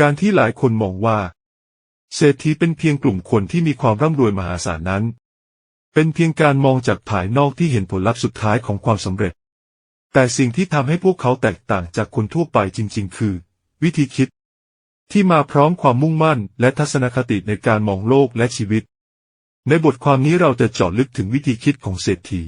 การที่หลายคนมองว่า เศรษฐีเป็นเพียงกลุ่มคนที่มีความร่ำรวยมหาศาลนั้น เป็นเพียงการมองจากภายนอกที่เห็นผลลัพธ์สุดท้ายของความสำเร็จ แต่สิ่งที่ทำให้พวกเขาแตกต่างจากคนทั่วไปจริง ๆ คือ วิธีคิด ที่มาพร้อมความมุ่งมั่น และทัศนคติในการมองโลกและชีวิต ในบทความนี้เราจะเจาะลึกถึงวิธีคิดของเศรษฐี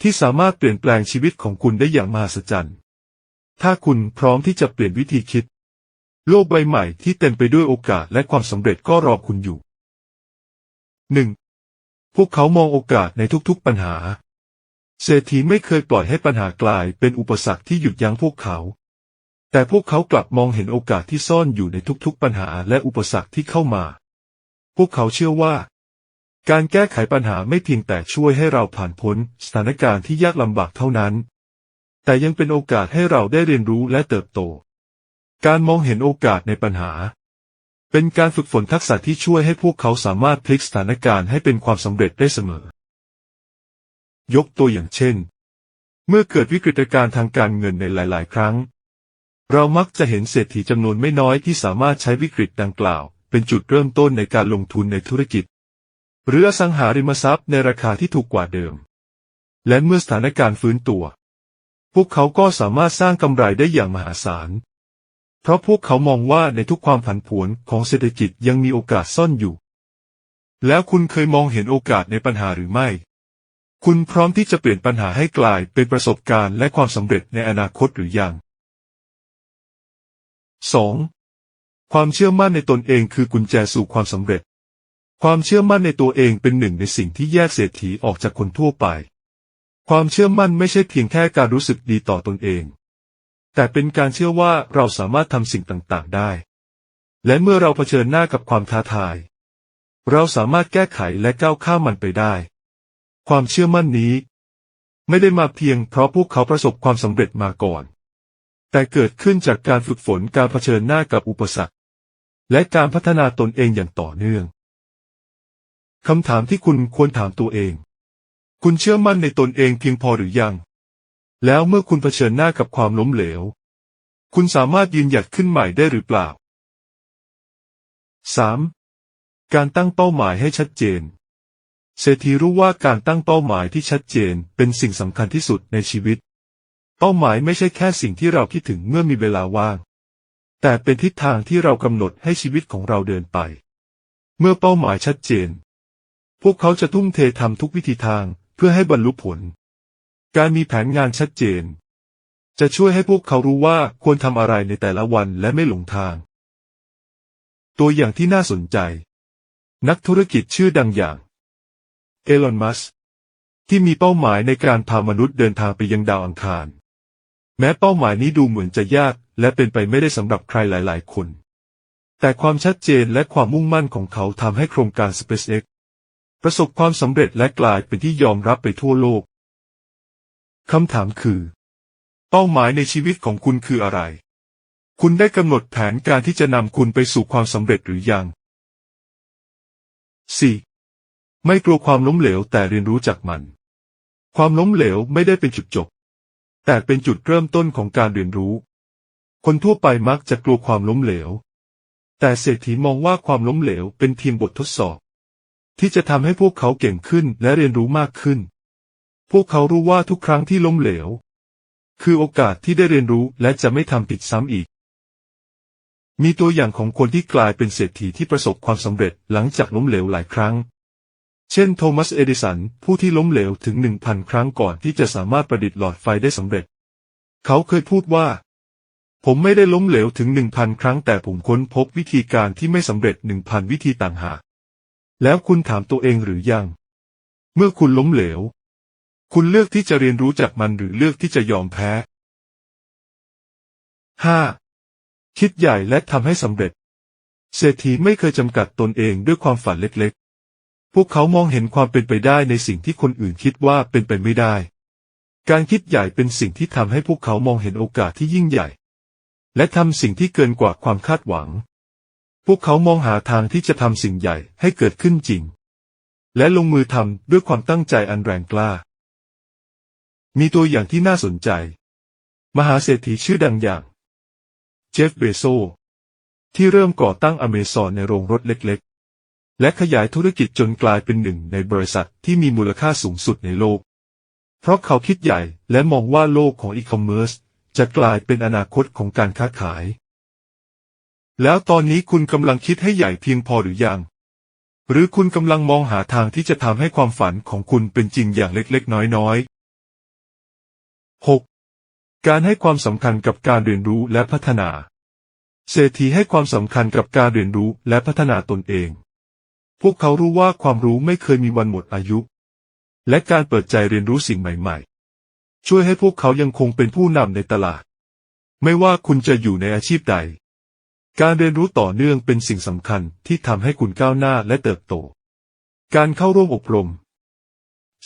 ที่สามารถเปลี่ยนแปลงชีวิตของคุณได้อย่างมหัศจรรย์ ถ้าคุณพร้อมที่จะเปลี่ยนวิธีคิด โลกใบใหม่ที่เต็มไปด้วยโอกาสและความสำเร็จก็รอคุณอยู่ 1. พวกเขามองโอกาสในทุกๆปัญหา เศรษฐีไม่เคยปล่อยให้ปัญหากลายเป็นอุปสรรคที่หยุดยั้งพวกเขา แต่พวกเขากลับมองเห็นโอกาสที่ซ่อนอยู่ในทุกๆปัญหาและอุปสรรคที่เข้ามา พวกเขาเชื่อว่า การแก้ไขปัญหาไม่เพียงแต่ช่วยให้เราผ่านพ้นสถานการณ์ที่ยากลำบากเท่านั้น แต่ยังเป็นโอกาสให้เราได้เรียนรู้และเติบโต การมองเห็นโอกาสในปัญหา เป็นการฝึกฝนทักษะที่ช่วยให้พวกเขาสามารถพลิกสถานการณ์ให้เป็นความสำเร็จได้เสมอ ยกตัวอย่างเช่น เมื่อเกิดวิกฤตการณ์ทางการเงินในหลาย ๆ ครั้ง เรามักจะเห็นเศรษฐีจำนวนไม่น้อยที่สามารถใช้วิกฤตดังกล่าว เป็นจุดเริ่มต้นในการลงทุนในธุรกิจ หรืออสังหาริมทรัพย์ในราคาที่ถูกกว่าเดิม และเมื่อสถานการณ์ฟื้นตัว พวกเขาก็สามารถสร้างกำไรได้อย่างมหาศาล เพราะพวกเขามองว่าในทุกความผันผวนของเศรษฐกิจยังมีโอกาสซ่อนอยู่ แล้วคุณเคยมองเห็นโอกาสในปัญหาหรือไม่ คุณพร้อมที่จะเปลี่ยนปัญหาให้กลายเป็นประสบการณ์และความสำเร็จในอนาคตหรือยัง 2. ความเชื่อมั่นในตนเองคือกุญแจสู่ความสำเร็จ ความเชื่อมั่นในตัวเองเป็นหนึ่งในสิ่งที่แยกเศรษฐีออกจากคนทั่วไป ความเชื่อมั่นไม่ใช่เพียงแค่การรู้สึกดีต่อตนเอง แต่เป็นการเชื่อว่าเราสามารถทำสิ่งต่างๆได้ และเมื่อเราเผชิญหน้ากับความท้าทาย เราสามารถแก้ไขและก้าวข้ามมันไปได้ ความเชื่อมั่นนี้ ไม่ได้มาเพียงเพราะพวกเขาประสบความสำเร็จมาก่อน แต่เกิดขึ้นจากการฝึกฝนการเผชิญหน้ากับอุปสรรค และการพัฒนาตนเองอย่างต่อเนื่องคำถามที่คุณควรถามตัวเอง คุณเชื่อมั่นในตนเองเพียงพอหรือยัง แล้วเมื่อคุณเผชิญหน้ากับความล้มเหลว คุณสามารถยืนหยัดขึ้นใหม่ได้หรือเปล่า 3. การตั้งเป้าหมายให้ชัดเจน เศรษฐีรู้ว่าการตั้งเป้าหมายที่ชัดเจนเป็นสิ่งสำคัญที่สุดในชีวิต เป้าหมายไม่ใช่แค่สิ่งที่เราคิดถึงเมื่อมีเวลาว่าง แต่เป็นทิศทางที่เรากำหนดให้ชีวิตของเราเดินไป เมื่อเป้าหมายชัดเจน พวกเขาจะทุ่มเททำทุกวิธีทางเพื่อให้บรรลุผล การมีแผนงานชัดเจน จะช่วยให้พวกเขารู้ว่าควรทำอะไรในแต่ละวันและไม่หลงทาง ตัวอย่างที่น่าสนใจ นักธุรกิจชื่อดังอย่างเอลอนมัสที่มีเป้าหมายในการพามนุษย์เดินทางไปยังดาวอังคาร แม้เป้าหมายนี้ดูเหมือนจะยาก และเป็นไปไม่ได้สำหรับใครหลาย ๆ คน แต่ความชัดเจนและความมุ่งมั่นของเขาทำให้โครงการ SpaceX ประสบความสำเร็จและกลายเป็นที่ยอมรับไปทั่วโลก คำถามคือ เป้าหมายในชีวิตของคุณคืออะไร คุณได้กำหนดแผนการที่จะนำคุณไปสู่ความสำเร็จหรือยัง 4. ไม่กลัวความล้มเหลวแต่เรียนรู้จากมัน ความล้มเหลวไม่ได้เป็นจุดจบ แต่เป็นจุดเริ่มต้นของการเรียนรู้ คนทั่วไปมักจะกลัวความล้มเหลว แต่เศรษฐีมองว่าความล้มเหลวเป็นเพียงบททดสอบ ที่จะทำให้พวกเขาเก่งขึ้นและเรียนรู้มากขึ้น พวกเขารู้ว่าทุกครั้งที่ล้มเหลว คือโอกาสที่ได้เรียนรู้และจะไม่ทำผิดซ้ำอีก มีตัวอย่างของคนที่กลายเป็นเศรษฐีที่ประสบความสำเร็จหลังจากล้มเหลวหลายครั้ง เช่นโทมัสเอดิสัน ผู้ที่ล้มเหลวถึงหนึ่งพันครั้งก่อนที่จะสามารถประดิษฐ์หลอดไฟได้สำเร็จ เขาเคยพูดว่า ผมไม่ได้ล้มเหลวถึงหนึ่งพันครั้งแต่ผมค้นพบวิธีการที่ไม่สำเร็จหนึ่งพันวิธีต่างหากแล้วคุณถามตัวเองหรือยัง เมื่อคุณล้มเหลว คุณเลือกที่จะเรียนรู้จากมันหรือเลือกที่จะยอมแพ้ 5. คิดใหญ่และทำให้สำเร็จ เศรษฐีไม่เคยจำกัดตนเองด้วยความฝันเล็กๆ พวกเขามองเห็นความเป็นไปได้ในสิ่งที่คนอื่นคิดว่าเป็นไปไม่ได้ การคิดใหญ่เป็นสิ่งที่ทำให้พวกเขามองเห็นโอกาสที่ยิ่งใหญ่ และทำสิ่งที่เกินกว่าความคาดหวัง พวกเขามองหาทางที่จะทำสิ่งใหญ่ให้เกิดขึ้นจริง และลงมือทำด้วยความตั้งใจอันแรงกล้า มีตัวอย่างที่น่าสนใจ มหาเศรษฐีชื่อดังอย่าง เจฟเบโซ ที่เริ่มก่อตั้งอเมซอนในโรงรถเล็กๆ และขยายธุรกิจจนกลายเป็นหนึ่งในบริษัทที่มีมูลค่าสูงสุดในโลก เพราะเขาคิดใหญ่และมองว่าโลกของอีคอมเมิร์ซจะกลายเป็นอนาคตของการค้าขาย แล้วตอนนี้คุณกำลังคิดให้ใหญ่เพียงพอหรือยัง หรือคุณกำลังมองหาทางที่จะทำให้ความฝันของคุณเป็นจริงอย่างเล็กๆ น้อยๆ 6. การให้ความสำคัญกับการเรียนรู้และพัฒนา เศรษฐีให้ความสำคัญกับการเรียนรู้และพัฒนาตนเอง พวกเขารู้ว่าความรู้ไม่เคยมีวันหมดอายุ และการเปิดใจเรียนรู้สิ่งใหม่ ๆ ช่วยให้พวกเขายังคงเป็นผู้นำในตลาด ไม่ว่าคุณจะอยู่ในอาชีพใด การเรียนรู้ต่อเนื่องเป็นสิ่งสำคัญที่ทำให้คุณก้าวหน้าและเติบโต การเข้าร่วมอบรม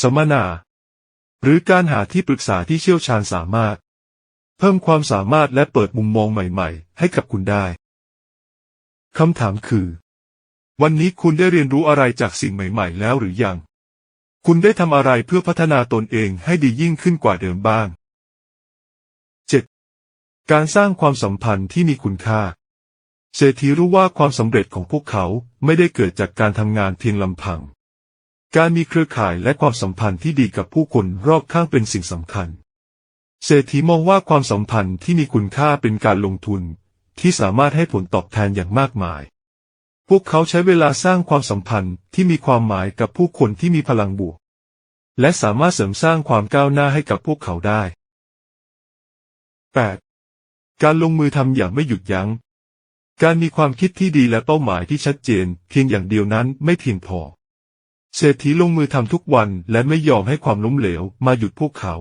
สัมมนา หรือการหาที่ปรึกษาที่เชี่ยวชาญสามารถ เพิ่มความสามารถและเปิดมุมมองใหม่ๆ ให้กับคุณได้คำถามคือ วันนี้คุณได้เรียนรู้อะไรจากสิ่งใหม่ ๆ แล้วหรือยัง คุณได้ทำอะไรเพื่อพัฒนาตนเองให้ดียิ่งขึ้นกว่าเดิมบ้าง 7. การสร้างความสัมพันธ์ที่มีคุณค่า เศรษฐีรู้ว่าความสำเร็จของพวกเขาไม่ได้เกิดจากการทำงานเพียงลำพัง การมีเครือข่ายและความสัมพันธ์ที่ดีกับผู้คนรอบข้างเป็นสิ่งสำคัญ เศรษฐีมองว่าความสัมพันธ์ที่มีคุณค่าเป็นการลงทุน ที่สามารถให้ผลตอบแทนอย่างมากมาย พวกเขาใช้เวลาสร้างความสัมพันธ์ที่มีความหมายกับผู้คนที่มีพลังบวก และสามารถเสริมสร้างความก้าวหน้าให้กับพวกเขาได้ 8. การลงมือทำอย่างไม่หยุดยัง้ง การมีความคิดที่ดีและเป้าหมายที่ชัดเจน เพียงอย่างเดียวนั้นไม่เพียงพอ เศรษฐีลงมือทำทุกวันและไม่ยอมให้ความล้มเหลวมาหยุดพวกเขา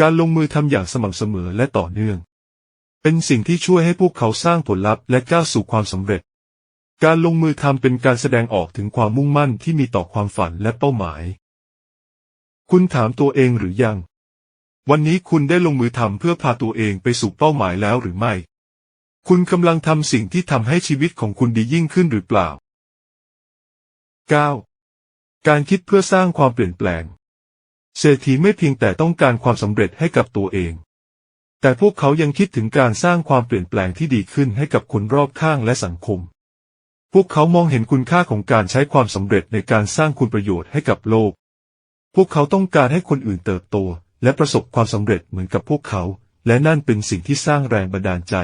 การลงมือทำอย่างสม่ำเสมอและต่อเนื่อง เป็นสิ่งที่ช่วยให้พวกเขาสร้างผลลัพธ์และก้าวสู่ความสำเร็จ การลงมือทำเป็นการแสดงออกถึงความมุ่งมั่นที่มีต่อความฝันและเป้าหมาย คุณถามตัวเองหรือยัง วันนี้คุณได้ลงมือทำเพื่อพาตัวเองไปสู่เป้าหมายแล้วหรือไม่ คุณกำลังทำสิ่งที่ทำให้ชีวิตของคุณดียิ่งขึ้นหรือเปล่า 9. การคิดเพื่อสร้างความเปลี่ยนแปลง เศรษฐีไม่เพียงแต่ต้องการความสำเร็จให้กับตัวเอง แต่พวกเขายังคิดถึงการสร้างความเปลี่ยนแปลงที่ดีขึ้นให้กับคนรอบข้างและสังคม พวกเขามองเห็นคุณค่าของการใช้ความสำเร็จในการสร้างคุณประโยชน์ให้กับโลก พวกเขาต้องการให้คนอื่นเติบโต และประสบความสำเร็จเหมือนกับพวกเขา และนั่นเป็นสิ่งที่สร้างแรงบันดาลใจ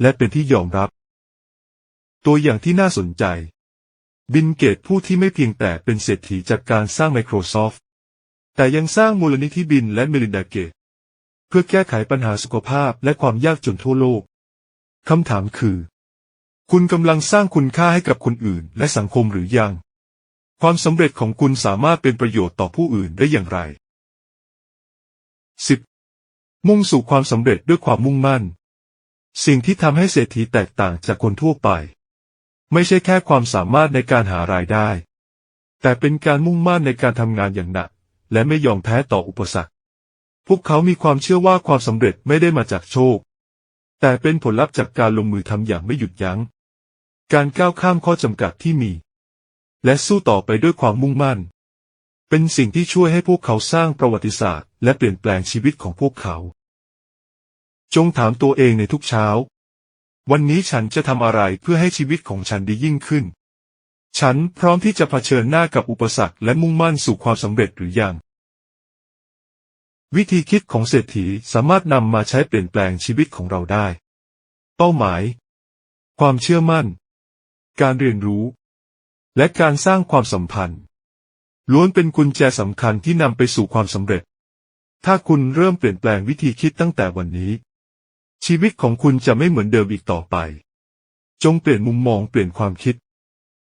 และเป็นที่ยอมรับ ตัวอย่างที่น่าสนใจ บินเกตผู้ที่ไม่เพียงแต่เป็นเศรษฐีจากการสร้าง Microsoft แต่ยังสร้างมูลนิธิบินและเมลินดาเกต เพื่อแก้ไขปัญหาสุขภาพและความยากจนทั่วโลก คำถามคือ คุณกำลังสร้างคุณค่าให้กับคนอื่นและสังคมหรือยัง ความสำเร็จของคุณสามารถเป็นประโยชน์ต่อผู้อื่นได้อย่างไร 10. มุ่งสู่ความสำเร็จด้วยความมุ่งมั่น สิ่งที่ทำให้เศรษฐีแตกต่างจากคนทั่วไป ไม่ใช่แค่ความสามารถในการหารายได้ แต่เป็นการมุ่งมั่นในการทำงานอย่างหนัก และไม่ยอมแพ้ต่ออุปสรรค พวกเขามีความเชื่อว่าความสำเร็จไม่ได้มาจากโชค แต่เป็นผลลัพธ์จากการลงมือทำอย่างไม่หยุดยัง้ง การก้าวข้ามข้อจำกัดที่มี และสู้ต่อไปด้วยความมุ่งมั่น เป็นสิ่งที่ช่วยให้พวกเขาสร้างประวัติศาสตร์ และเปลี่ยนแปลงชีวิตของพวกเขา จงถามตัวเองในทุกเช้า วันนี้ฉันจะทำอะไรเพื่อให้ชีวิตของฉันดียิ่งขึ้น ฉันพร้อมที่จะเผชิญหน้ากับอุปสรรคและมุ่งมั่นสู่ความสำเร็จหรือยัง วิธีคิดของเศรษฐีสามารถนำมาใช้เปลี่ยนแปลงชีวิตของเราได้ เป้าหมาย ความเชื่อมั่น การเรียนรู้ และการสร้างความสัมพันธ์ ล้วนเป็นกุญแจสำคัญที่นำไปสู่ความสำเร็จ ถ้าคุณเริ่มเปลี่ยนแปลงวิธีคิดตั้งแต่วันนี้ ชีวิตของคุณจะไม่เหมือนเดิมอีกต่อไป จงเปลี่ยนมุมมองเปลี่ยนความคิด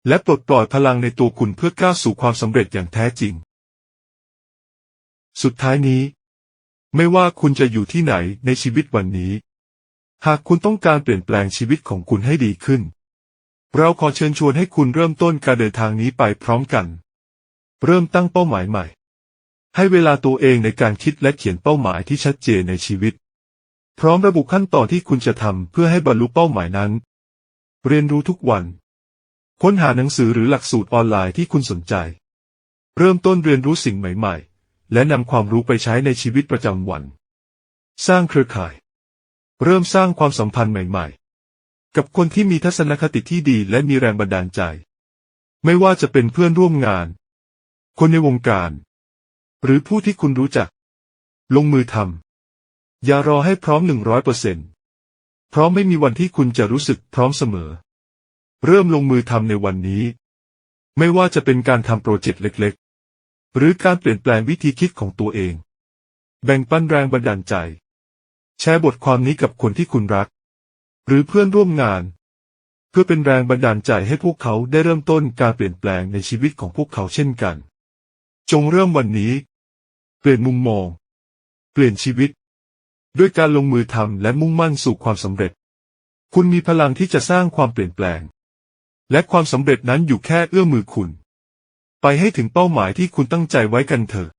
และปลดปล่อยพลังในตัวคุณเพื่อก้าวสู่ความสำเร็จอย่างแท้จริง สุดท้ายนี้ ไม่ว่าคุณจะอยู่ที่ไหนในชีวิตวันนี้ หากคุณต้องการเปลี่ยนแปลงชีวิตของคุณให้ดีขึ้น เราขอเชิญชวนให้คุณเริ่มต้นการเดินทางนี้ไปพร้อมกัน เริ่มตั้งเป้าหมายใหม่ ให้เวลาตัวเองในการคิดและเขียนเป้าหมายที่ชัดเจนในชีวิต พร้อมระบุขั้นตอนที่คุณจะทำเพื่อให้บรรลุเป้าหมายนั้น เรียนรู้ทุกวัน ค้นหาหนังสือหรือหลักสูตรออนไลน์ที่คุณสนใจ เริ่มต้นเรียนรู้สิ่งใหม่ๆ และนำความรู้ไปใช้ในชีวิตประจำวัน สร้างเครือข่าย เริ่มสร้างความสัมพันธ์ใหม่ๆ กับคนที่มีทัศนคติที่ดีและมีแรงบันดาลใจ ไม่ว่าจะเป็นเพื่อนร่วมงาน คนในวงการ หรือผู้ที่คุณรู้จัก ลงมือทำ อย่ารอให้พร้อมหนึ่งร้อยเปอร์เซ็นต์เพราะไม่มีวันที่คุณจะรู้สึกพร้อมเสมอ เริ่มลงมือทำในวันนี้ ไม่ว่าจะเป็นการทำโปรเจกต์เล็กๆ หรือการเปลี่ยนแปลงวิธีคิดของตัวเอง แบ่งปันแรงบันดาลใจ แชร์บทความนี้กับคนที่คุณรัก หรือเพื่อนร่วมงาน เพื่อเป็นแรงบันดาลใจให้พวกเขาได้เริ่มต้นการเปลี่ยนแปลงในชีวิตของพวกเขาเช่นกัน จงเริ่มวันนี้ เปลี่ยนมุมมอง เปลี่ยนชีวิต ด้วยการลงมือทำและมุ่งมั่นสู่ความสำเร็จ คุณมีพลังที่จะสร้างความเปลี่ยนแปลง และความสำเร็จนั้นอยู่แค่เอื้อมมือคุณ ไปให้ถึงเป้าหมายที่คุณตั้งใจไว้กันเถอะ